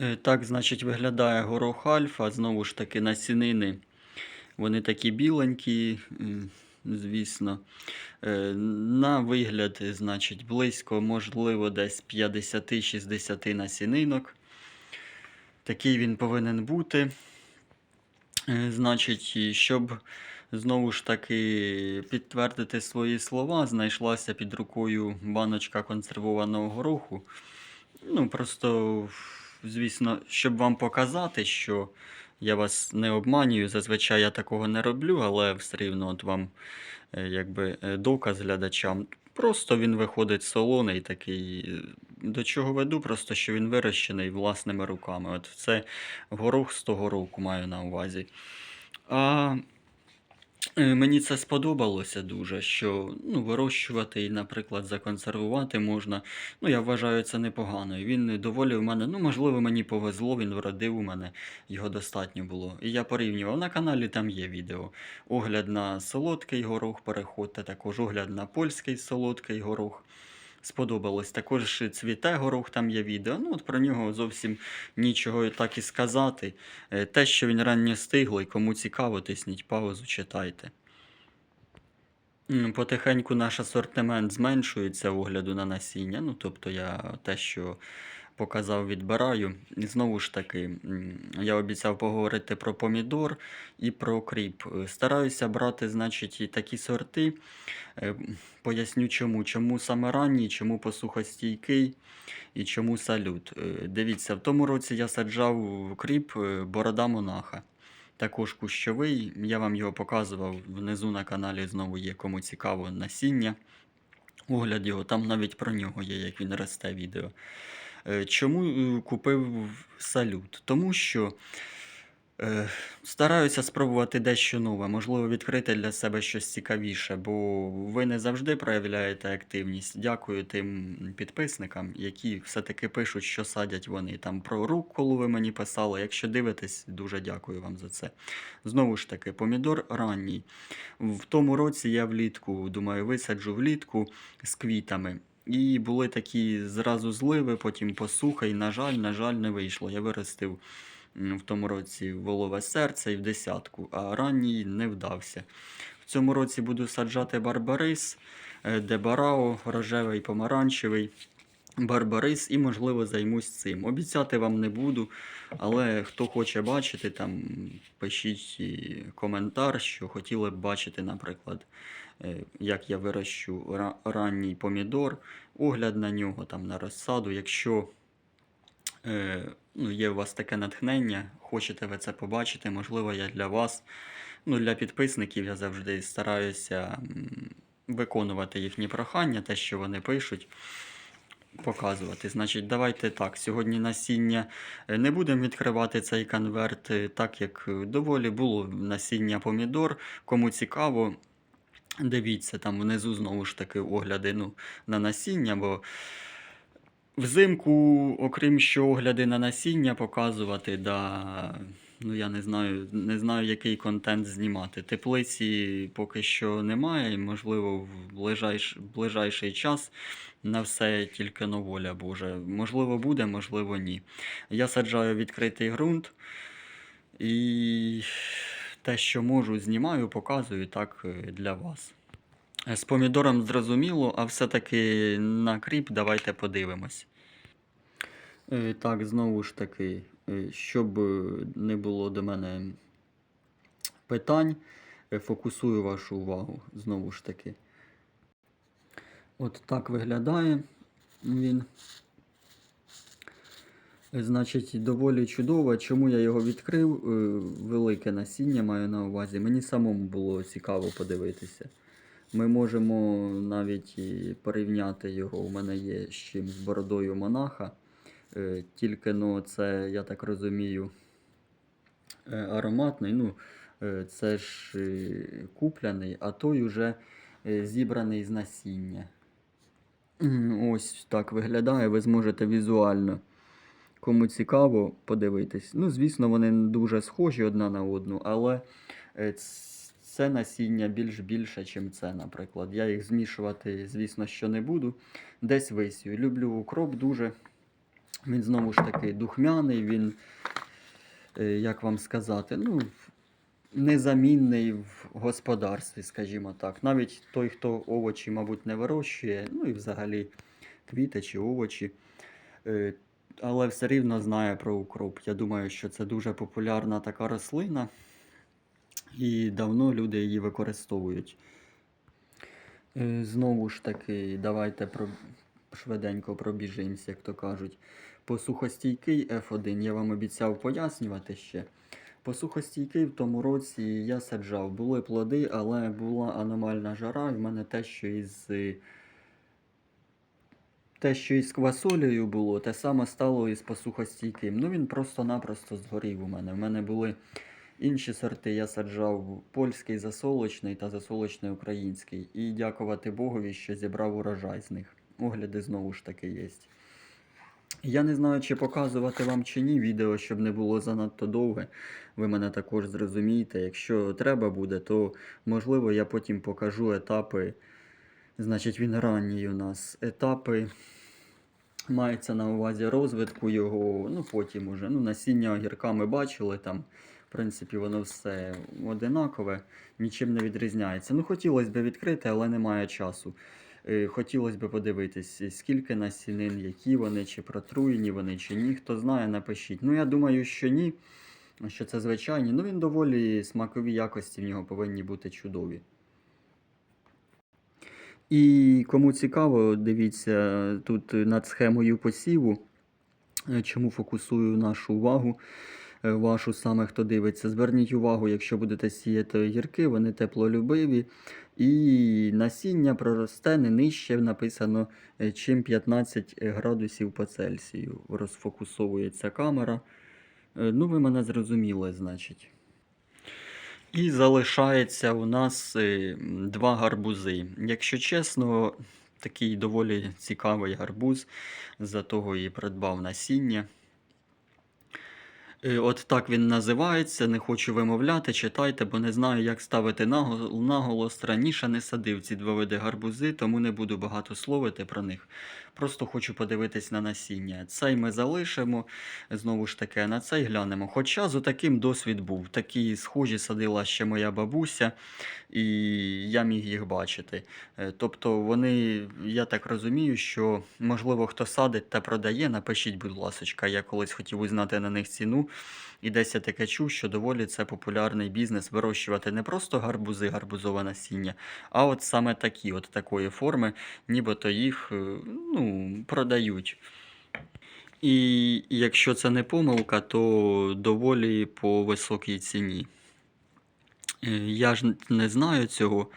Е, Так, значить, виглядає горох альфа, знову ж таки, насінини. Вони такі біленькі, е, звісно. Е, На вигляд, значить, близько, можливо, десь 50-60 насінинок. Такий він повинен бути. Значить, щоб знову ж таки підтвердити свої слова, знайшлася під рукою баночка консервованого гороху. Ну, просто, звісно, щоб вам показати, що я вас не обманюю, зазвичай я такого не роблю, але все рівно от вам е, якби е, доказ глядачам. Просто він виходить солоний такий. е, До чого веду, просто що він вирощений власними руками. От це горох з того року маю на увазі. А Мені це сподобалося дуже, що ну, вирощувати і, наприклад, законсервувати можна. Ну, я вважаю це непогано. І Він доволі в мене, ну, можливо, мені повезло, він вродив у мене, його достатньо було. І я порівнював. На каналі там є відео. Огляд на солодкий горох, переходьте, також огляд на польський солодкий горох. Сподобалось. Також цвіте горох, там є відео. Ну, от про нього зовсім нічого так і сказати. Е, Те, що він ранньостиглий, кому цікаво, тисніть паузу, читайте. Потихеньку наш асортимент зменшується огляду на насіння. Ну, тобто я те, що показав, відбираю. І знову ж таки, я обіцяв поговорити про помідор і про кріп. Е, Стараюся брати, значить, і такі сорти. Е, Поясню чому. Чому саме ранній, чому посухостійкий і чому салют. Е, Дивіться, в тому році я саджав кріп борода монаха. Також кущовий. Я вам його показував внизу на каналі. Знову є кому цікаво насіння. Огляд його, там навіть про нього є, як він росте відео. Е, Чому е, купив салют? Тому що е, стараюся спробувати дещо нове, можливо, відкрити для себе щось цікавіше, бо ви не завжди проявляєте активність. Дякую тим підписникам, які все-таки пишуть, що садять вони. Там про рукколу ви мені писали. Якщо дивитесь, дуже дякую вам за це. Знову ж таки, помідор ранній. В тому році я влітку, думаю, висаджу влітку з квітами. І були такі зразу зливи, потім посуха, і, на жаль, на жаль, не вийшло. Я виростив в тому році волове серце і в десятку, а ранній не вдався. В цьому році буду саджати барбарис, е, дебарао, рожевий помаранчевий. Барбарис і, можливо, займусь цим. Обіцяти вам не буду, але хто хоче бачити, там пишіть коментар, що хотіли б бачити, наприклад, е, як я вирощу ранній помідор, огляд на нього, там на розсаду. Якщо е, ну, є у вас таке натхнення, хочете ви це побачити, можливо, я для вас, ну, для підписників я завжди стараюся виконувати їхні прохання, те, що вони пишуть. Показувати. Значить, давайте так. Сьогодні насіння е, не будемо відкривати цей конверт, е, так як е, доволі було насіння помідор. Кому цікаво, дивіться там внизу знову ж таки огляди ну, на насіння, бо взимку, окрім що огляди на насіння показувати, да, ну я не знаю, не знаю, який контент знімати. Теплиці поки що немає, і, можливо, в ближайш, ближайший час на все тільки но воля Божа. Можливо, буде, можливо, ні. Я саджаю відкритий ґрунт і те, що можу, знімаю, показую так е, для вас. З помідором зрозуміло, а все-таки на кріп давайте подивимось. Е, Так, знову ж таки, е, щоб е, не було до мене питань, е, фокусую вашу увагу знову ж таки. От так виглядає він. Е, Значить, доволі чудово. Чому я його відкрив? Е, Велике насіння маю на увазі. Мені самому було цікаво подивитися. Ми можемо навіть порівняти його. У мене є з чим з бородою монаха. Е, Тільки ну, це, я так розумію, е, ароматний. Ну, е, це ж купляний, а той уже зібраний з насіння. Ось так виглядає, ви зможете візуально. Кому цікаво, подивитись. Ну, звісно, вони дуже схожі одна на одну, але це насіння більш більше, ніж це, наприклад. Я їх змішувати, звісно, що не буду. Десь висію. Люблю укроп дуже. Він знову ж таки духмяний, він, е, як вам сказати, ну, незамінний в господарстві, скажімо так. Навіть той, хто овочі, мабуть, не вирощує, ну і взагалі квіти чи овочі, е, але все рівно знає про укроп. Я думаю, що це дуже популярна така рослина, і давно люди її використовують. Е, Знову ж таки, давайте про... швиденько пробіжимося, як то кажуть. Посухостійкий F1 я вам обіцяв пояснювати ще. Посухостійкий в тому році я саджав. Були плоди, але була аномальна жара, і в мене те, що із. е, Те, що із квасолею було, те саме стало із посухостійким. Ну він просто-напросто згорів у мене. У мене були інші сорти, я саджав польський засолочний та засолочний український. І дякувати Богові, що зібрав урожай з них. Огляди знову ж таки є. Я не знаю, чи показувати вам чи ні відео, щоб не було занадто довге. Ви мене також зрозумієте. Якщо треба буде, то можливо я потім покажу етапи. Значить, він ранній у нас. Етапи мається на увазі розвитку його, ну потім уже. Ну, насіння огірка ми бачили там. В принципі, воно все одинакове, нічим не відрізняється. Ну, хотілося б відкрити, але немає часу. Е, Хотілося б подивитись, скільки насінин, які вони, чи протруєні вони, чи ні. Хто знає, напишіть. Ну, я думаю, що ні, що це звичайні. Ну, він доволі смакові якості в нього повинні бути чудові. І кому цікаво, дивіться тут над схемою посіву, е, чому фокусую нашу увагу. е, Вашу саме хто дивиться, зверніть увагу, якщо будете сіяти огірки, вони теплолюбиві, і насіння проросте не нижче, написано, е, чим 15 градусів по Цельсію. Розфокусовується камера. Е, Ну, ви мене зрозуміли, значить. І залишається у нас е, два гарбузи. Якщо чесно, такий доволі цікавий гарбуз, за того і придбав насіння. От так він називається, не хочу вимовляти, читайте, бо не знаю, як ставити наголос. Раніше не садив ці два види гарбузи, тому не буду багато словити про них. Просто хочу подивитись на насіння. Цей ми залишимо, знову ж таки, на цей глянемо. Хоча з таким досвід був. Такі схожі садила ще моя бабуся, і я міг їх бачити. Е, Тобто вони, я так розумію, що можливо хто садить та продає, напишіть, будь ласка, я колись хотів узнати на них ціну. І десь я таке чув, що доволі це популярний бізнес вирощувати не просто гарбузи, гарбузове насіння, а от саме такі, от такої форми, нібито їх е, ну, продають. І якщо це не помилка, то доволі по високій ціні. Е, Я ж не знаю цього.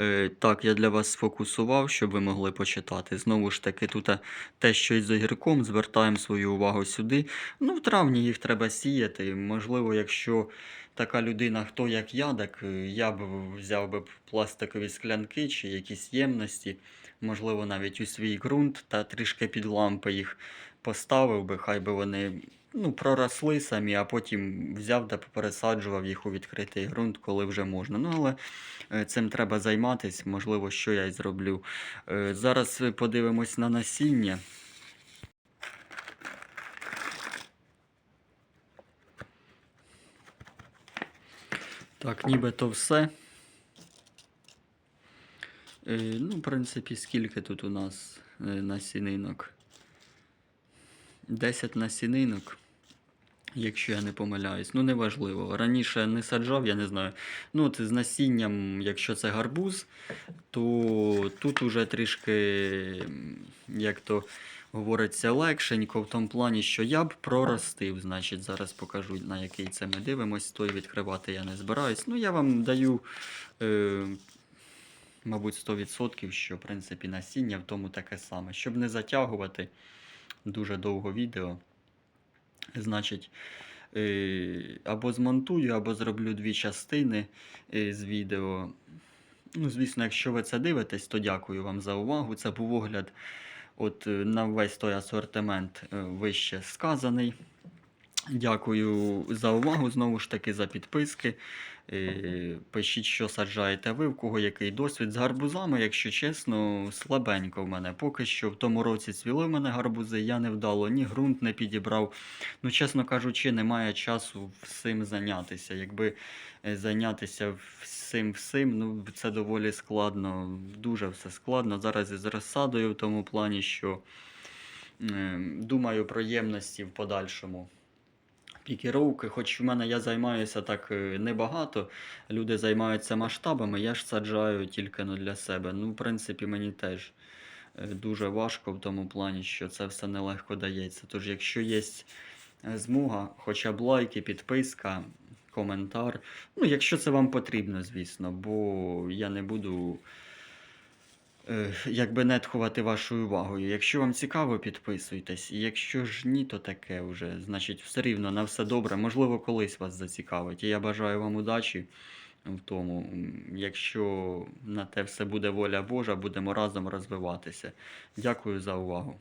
Е, Так, я для вас сфокусував, щоб ви могли почитати. Знову ж таки, тут е, те, що із огірком, звертаємо свою увагу сюди. Ну, в травні їх треба сіяти. Можливо, якщо така людина, хто як я, так е, я б взяв би пластикові склянки чи якісь ємності, можливо, навіть у свій ґрунт та трішки під лампи їх поставив би, хай би вони ну, проросли самі, а потім взяв та пересаджував їх у відкритий ґрунт, коли вже можна. Ну, але е, цим треба займатися, можливо, що я й зроблю. Е, Зараз е, подивимось на насіння. Так, нібито все. Ну, в принципі, скільки тут у нас насінинок? 10 насінинок, якщо я не помиляюсь. Ну, неважливо. Раніше не саджав, я не знаю. Ну, от з насінням, якщо це гарбуз, то тут уже трішки, як то говориться, легшенько в тому плані, що я б проростив. Значить, зараз покажу, на який це ми дивимось. Той відкривати я не збираюсь. Ну, я вам даю. Е, Мабуть, 100%, що в принципі насіння в тому таке саме. Щоб не затягувати дуже довго відео, значить, е, або змонтую, або зроблю дві частини е, з відео. Ну, звісно, якщо ви це дивитесь, то дякую вам за увагу. Це був огляд от, е, на весь той асортимент вище сказаний. Дякую за увагу, знову ж таки, за підписки. Е, Пишіть, що саджаєте ви, в кого який досвід з гарбузами, якщо чесно, слабенько в мене. Поки що в тому році цвіли в мене гарбузи, я не вдало, ні ґрунт не підібрав. Ну, чесно кажучи, немає часу всім зайнятися. Якби е, зайнятися всім всім, ну це доволі складно, дуже все складно. Зараз із розсадою в тому плані, що е, думаю про ємності в подальшому. Пікіровки, хоч в мене я займаюся так е, небагато, люди займаються масштабами, я ж саджаю тільки ну, для себе. Ну, в принципі, мені теж е, дуже важко в тому плані, що це все нелегко дається. Тож, якщо є змога, хоча б лайки, підписка, коментар. Ну, якщо це вам потрібно, звісно, бо я не буду е, якби нетхувати вашою увагою. Якщо вам цікаво, підписуйтесь. І якщо ж ні, то таке вже. Значить, все рівно на все добре. Можливо, колись вас зацікавить. І я бажаю вам удачі в тому. Якщо на те все буде воля Божа, будемо разом розвиватися. Дякую за увагу.